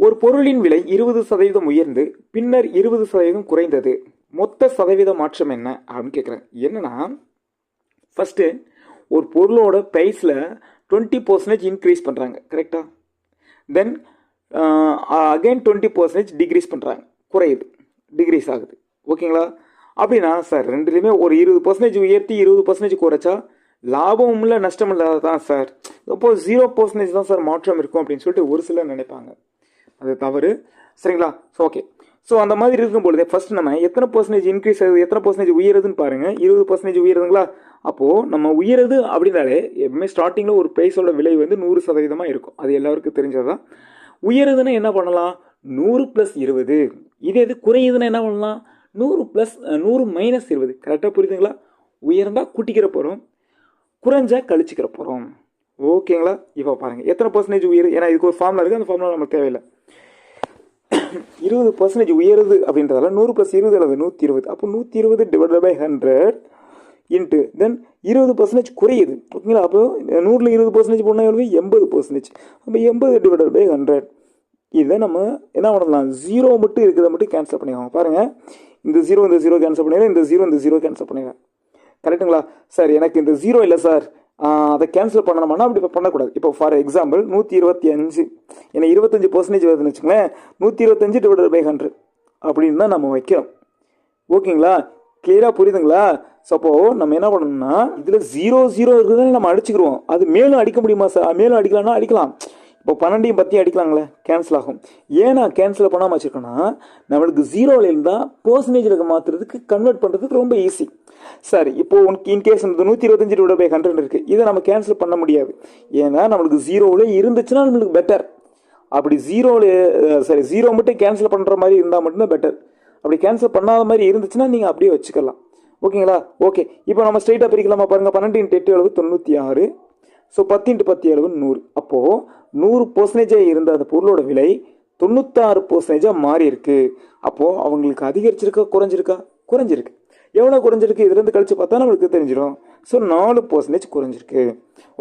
ஒரு பொருளின் விலை இருபது சதவீதம் உயர்ந்து பின்னர் இருபது சதவீதம் குறைந்தது. மொத்த சதவீத மாற்றம் என்ன அப்படின்னு கேட்குறேன் என்னன்னா ஃபஸ்ட்டு ஒரு பொருளோட ப்ரைஸில் டுவெண்ட்டி பர்சன்டேஜ் இன்க்ரீஸ் பண்ணுறாங்க கரெக்டாக then again twenty percentage decrease பண்ணுறாங்க குறையுது. டிக்ரீஸ் ஆகுது. ஓகேங்களா அப்படின்னா சார் ரெண்டுலேயுமே ஒரு இருபது பர்சன்டேஜ் உயர்த்தி இருபது பர்சன்டேஜ் குறைச்சா லாபமும் இல்லை நஷ்டம் இல்லாத தான் சார் அப்போ ஜீரோ பர்சன்டேஜ் தான் சார் மாற்றம் இருக்கும் அப்படின்னு சொல்லிட்டு ஒரு சிலர் நினைப்பாங்க. அது தவறு. சரிங்களா? ஸோ ஓகே ஸோ அந்த மாதிரி இருக்கும் பொழுது ஃபர்ஸ்ட் நம்ம எத்தனை பர்சன்டேஜ் இன்க்ரீஸ் ஆகுது எத்தனை பர்சன்டேஜ் உயருதுன்னு பாருங்கள் இருபது பர்சன்டேஜ் உயருதுங்களா? அப்போது நம்ம உயருது அப்படின்னாலே எப்பவுமே ஸ்டார்டிங்கில் ஒரு ப்ரைஸோட விலை வந்து நூறு சதவீதமாக இருக்கும். அது எல்லாருக்கும் தெரிஞ்சது தான் உயருதுன்னா என்ன பண்ணலாம்? நூறு ப்ளஸ் இருபது. இது எது குறையுதுன்னா என்ன பண்ணலாம்? நூறு ப்ளஸ் நூறு மைனஸ் இருபது. கரெக்டாக புரியுதுங்களா? உயர்ந்தால் கூட்டிக்கிற போகிறோம் குறைஞ்சா கழிச்சிக்கிற போகிறோம் ஓகேங்களா? இப்போ பாருங்கள் எத்தனை பர்சன்டேஜ் உயரு? ஏன்னா இதுக்கு ஒரு ஃபார்முலா இருக்குது அந்த ஃபார்முலா நமக்கு தேவையில்லை. இருபது பர்சன்டேஜ் உயருது அப்படின்றதால நூறு ப்ளஸ் இருபது அல்லது நூற்றி இருபது. அப்போ நூற்றி இருபது divide by hundred into then இருபது பர்சன்டேஜ் குறையுது. ஓகேங்களா? அப்போ நூறில் இருபது பர்சன்டேஜ் போனால் எவ்வளவு? எண்பது பர்சன்டேஜ் அப்போ எண்பது டிவைட் பை ஹண்ட்ரட் இதை நம்ம என்ன பண்ணலாம்? ஜீரோ மட்டும் இருக்கிறத மட்டும் கேன்சல் பண்ணிடுவோம் பாருங்கள் இந்த ஜீரோ இந்த ஜீரோ கேன்சல் பண்ணிடுறேன். இந்த ஜீரோ இந்த ஜீரோ கேன்சல் பண்ணிடுறேன். கரெக்டுங்களா சார் எனக்கு இந்த ஜீரோ இல்லை சார். அதை கேன்சல் பண்ணணும்னா அப்படி பண்ணக்கூடாது. இப்போ ஃபார் எக்ஸாம்பிள் நூற்றி இருபத்தி அஞ்சு ஏன்னா இருபத்தஞ்சு பர்சன்டேஜ் வருதுன்னு வச்சுங்களேன் நூற்றி இருபத்தஞ்சு டிவைட் பை ஹண்ட்ரட் அப்படின்னு தான் நம்ம வைக்கிறோம். ஓகேங்களா? கிளியராக புரியுதுங்களா? ஸோ நம்ம என்ன பண்ணணும்னா இதில் ஜீரோ ஜீரோ இருக்குதுன்னு நம்ம அடிச்சுக்கிருவோம். அது மேலும் அடிக்க முடியுமா சார் மேலும் அடிக்கலாம்னா அடிக்கலாம். இப்போ பன்னெண்டையும் பற்றியும் அடிக்கலாங்களே கேன்சல் ஆகும். ஏன் நான் கேன்சல் பண்ணாமல் வச்சுருக்கேன்னா நம்மளுக்கு ஜீரோவில் இருந்தால் பர்சன்டேஜில் மாற்றுறதுக்கு கன்வெர்ட் பண்ணுறதுக்கு ரொம்ப ஈஸி சார் இப்போது உனக்கு இன்கேஸ் இந்த நூற்றி இருபத்தஞ்சு டிவைட் பை ஹண்ட்ரட் இருக்குது இதை நம்ம கேன்சல் பண்ண முடியாது. ஏன்னா நம்மளுக்கு ஜீரோவில் இருந்துச்சுன்னா நம்மளுக்கு பெட்டர் அப்படி ஜீரோவில் சரி ஜீரோ மட்டும் கேன்சல் பண்ணுற மாதிரி இருந்தால் மட்டும்தான் பெட்டர் அப்படி கேன்சல் பண்ணாத மாதிரி இருந்துச்சுன்னா நீங்கள் அப்படியே வச்சுக்கலாம். ஓகேங்களா? ஓகே இப்போ நம்ம ஸ்ட்ரைட்டாக பிரிக்கலாமா பாருங்கள் பன்னெண்டு இன்ட்டு எட்டு அளவு தொண்ணூற்றி ஆறு. ஸோ பத்து இன்ட்டு பத்து அளவு நூறு. அப்போது நூறு பர்சன்டேஜாக இருந்த அந்த பொருளோட விலை தொண்ணூத்தாறு பர்சன்டேஜாக மாறி இருக்கு அப்போது அவங்களுக்கு அதிகரிச்சிருக்கா குறைஞ்சிருக்கா? குறைஞ்சிருக்கு. எவ்வளோ குறைஞ்சிருக்கு? இதுலேருந்து கழிச்சு பார்த்தா நம்மளுக்கு தெரிஞ்சிடும் ஸோ நாலு பர்சன்டேஜ் குறைஞ்சிருக்கு. ஓகே